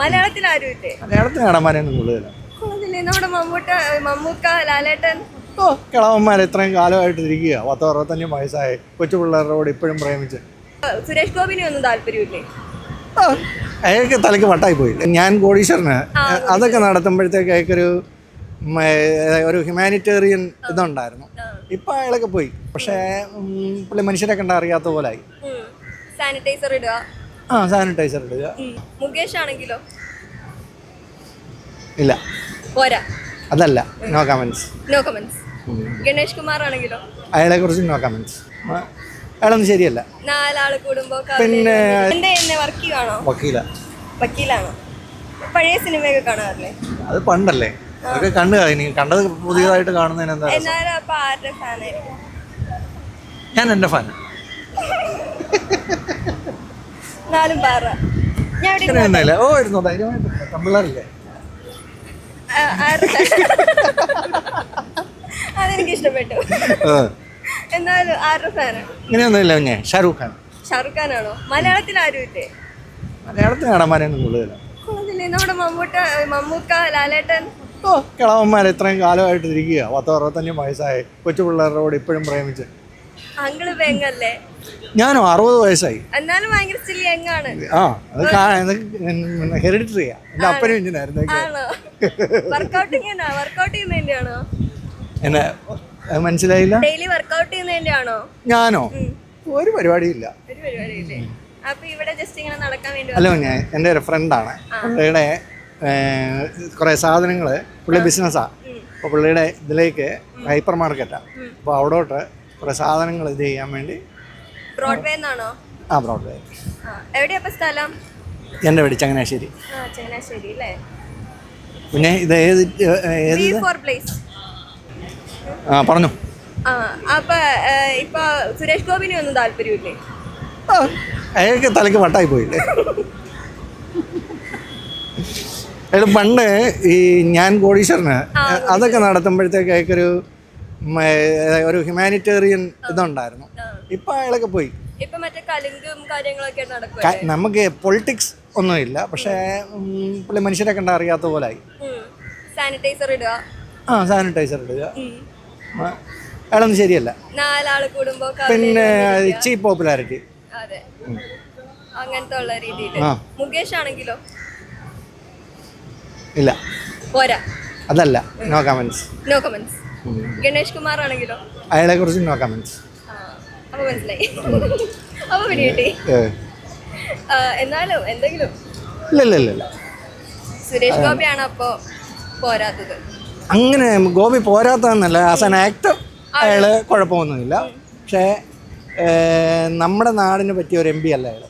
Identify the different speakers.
Speaker 1: മലയാളത്തിൽ ആരും ഇല്ലേ
Speaker 2: മലയാളത്തിൽ നടന്മാരെയൊന്നും കൂടുതലാണ്
Speaker 1: കൊള്ളത്തില്ലേ നമ്മുടെ മമ്മൂട്ട മമ്മൂക്ക ലാലേട്ടൻ.
Speaker 2: ഓ കിളവന്മാർ ഇത്രയും കാലമായിട്ട് ഇരിക്കുക പത്ത് അറുപത്തഞ്ച് വയസ്സായി. കൊച്ചു പിള്ളേരോട് ഇപ്പോഴും പ്രേമിച്ച്.
Speaker 1: സുരേഷ് ഗോപിനെ ഒന്നും താല്പര്യമില്ലേ?
Speaker 2: അയാൾക്ക് തലക്ക് വട്ടായി പോയി ഞാൻ കോടീശ്വരന്. അതൊക്കെ നടത്തുമ്പോഴത്തേക്ക് അയാൾക്കൊരു ഒരു ഹ്യൂമാനിറ്റേറിയൻ ഇതുണ്ടായിരുന്നു. ഇപ്പം അയാളൊക്കെ പോയി. പക്ഷേ പുള്ളി മനുഷ്യരെ കണ്ട അറിയാത്ത പോലായി.
Speaker 1: സാനിറ്റൈസർ ഇടുക.
Speaker 2: ആ സാനിറ്റൈസർ ഇടുക.
Speaker 1: മുകേഷ് ആണെങ്കിലോ
Speaker 2: ഇല്ല.
Speaker 1: പോരാ.
Speaker 2: അതല്ല no comments
Speaker 1: no comments Ganesh Kumar ആണെങ്കിലോ
Speaker 2: അയാളെ കുറിച്ച് നോ കമന്റ്സ് അയാളൊന്നും ശരിയല്ല.
Speaker 1: നാലാൾ കൂടുമ്പോ
Speaker 2: പിന്നെ-
Speaker 1: എന്റെ എന്നെ വർക്ക് ചെയ്യുവാണോ
Speaker 2: വക്കീല.
Speaker 1: വക്കീലാണോ? പഴയ സിനിമയൊക്കെ കാണാറില്ലേ?
Speaker 2: അത് പണ്ടല്ലേ. അതൊക്കെ കണ്ടു കഴിഞ്ഞു കണ്ടത് പുതിയതായിട്ട് കാണുന്നതിന് എന്താ ഞാൻ എന്റെ ഫാൻ
Speaker 1: നാലും പാറ. ഞാൻ ഇവിടെ
Speaker 2: അങ്ങനെയൊന്നുമില്ല ഓ ഇരുന്നോ? ധൈര്യമായിട്ട്
Speaker 1: ആ, ആരുടെ അതെനിക്ക് ഇഷ്ടപ്പെട്ടു എന്നാലും ആരുടെ ഫാനാണ്
Speaker 2: ഇങ്ങനെയൊന്നുമില്ല ഞാൻ ഷാരൂഖ് ഖാൻ.
Speaker 1: ഷാറുഖ് ഖാനാണോ? മലയാളത്തിൽ ആരും ഇല്ലേ
Speaker 2: മലയാളത്തിൽ നടന്മാരെയൊന്നും കൂടുതലാണ്
Speaker 1: കൊള്ളത്തില്ലേ? നമ്മുടെ മമ്മൂട്ട മമ്മൂക്ക ലാലേട്ടൻ.
Speaker 2: ഓ കിളവന്മാർ ഇത്രയും കാലമായിട്ട് ഇരിക്കുക പത്തോ അറുപത്തഞ്ചും വയസ്സായി. കൊച്ചു പിള്ളേരോട് ഇപ്പോഴും പ്രേമിച്ച്.
Speaker 1: അങ്കിൾ പെങ്ങല്ലേ?
Speaker 2: ഞാനോ അറുപത് വയസ്സായി.
Speaker 1: എന്നാലും ഭയങ്കര
Speaker 2: ആ അത് ഹെറിഡിറ്ററിയാ എന്റെ അപ്പനും ഇഞ്ചിനായിരുന്നു
Speaker 1: ആണോ? വർക്കൗട്ട്
Speaker 2: എന്നെ അത് മനസ്സിലായില്ല?
Speaker 1: ഡെയിലി വർക്കൗട്ട് ചെയ്യുന്നതിന്റെയാണോ
Speaker 2: ഞാനോ? ഒരു പരിപാടിയില്ല.
Speaker 1: ഒരു പരിപാടിയില്ലേ? അപ്പൊ ഇവിടെ ജസ്റ്റ് ഇങ്ങനെ നടക്കാൻ വേണ്ടി
Speaker 2: അല്ല ഞാൻ എന്റെ ഒരു ഫ്രണ്ടാണ് പുള്ളിയുടെ കുറേ സാധനങ്ങൾ പുള്ളി ബിസിനസ്സാണ് അപ്പോൾ പുള്ളിയുടെ ഇതിലേക്ക് ഹൈപ്പർ മാർക്കറ്റാണ് അപ്പോൾ അവിടോട്ട് കുറേ സാധനങ്ങൾ ഇത് ചെയ്യാൻ വേണ്ടി
Speaker 1: ബ്രോഡ്വേ എന്നാണോ
Speaker 2: ആ ബ്രോഡ്വേ
Speaker 1: എവിടെയാ അപ്പൊ സ്ഥലം?
Speaker 2: എന്റെ വീട് ചങ്ങനാശ്ശേരി.
Speaker 1: ചങ്ങനാശ്ശേരി അല്ലേ
Speaker 2: പിന്നെ ഇത് ഏത് ഏത്
Speaker 1: പ്ലേസ്
Speaker 2: ആ പറഞ്ഞു.
Speaker 1: അപ്പൊ ഇപ്പൊ സുരേഷ് ഗോപിനെ ഒന്നും താല്പര്യമില്ലേ?
Speaker 2: അയാൾക്ക് തലക്ക് വട്ടായി പോയില്ലേ അയാൾ പണ്ട് ഈ ഞാൻ കോടീശ്വരന് അതൊക്കെ നടത്തുമ്പോഴത്തേക്ക് അയാൾക്കൊരു ഒരു ഹ്യൂമാനിറ്റേറിയൻ ഇതുണ്ടായിരുന്നു. ഇപ്പം അയാളൊക്കെ പോയി. നമുക്ക് പൊളിറ്റിക്സ് ഒന്നുമില്ല പക്ഷേ പുള്ളി മനുഷ്യരെ കണ്ട അറിയാത്ത ആയി.
Speaker 1: സാനിറ്റൈസർ ഇടുക.
Speaker 2: ആ സാനിറ്റൈസർ ഇടുക. അയാളൊന്നും ശരിയല്ല. പിന്നെ ചീപ്പ് പോപ്പുലാരിറ്റി
Speaker 1: അതെ അങ്ങനത്തെ ഉള്ള രീതിയിൽ. മുകേഷ് ആണെങ്കിലോ
Speaker 2: ഇല്ല.
Speaker 1: പോരാ.
Speaker 2: അതല്ല. No comments
Speaker 1: no comments Ganesh Kumar ആണെങ്കിലോ
Speaker 2: അയാളെ കുറിച്ച് നോ
Speaker 1: ആ, അപ്പൊ മനസ്സിലായി. അപ്പൊ പിടികിട്ടി ആ, എന്നാലും എന്തെങ്കിലും? സുരേഷ് ഗോപിയാണ് അപ്പോ പോരാത്തത്?
Speaker 2: അങ്ങനെ ഗോപി പോരാത്തതെന്നല്ല. ആസ് ആൻ ആക്ടർ അയാൾ കുഴപ്പമൊന്നുമില്ല. പക്ഷേ നമ്മുടെ നാടിന് പറ്റിയ ഒരു എം പി അല്ല അയാൾ.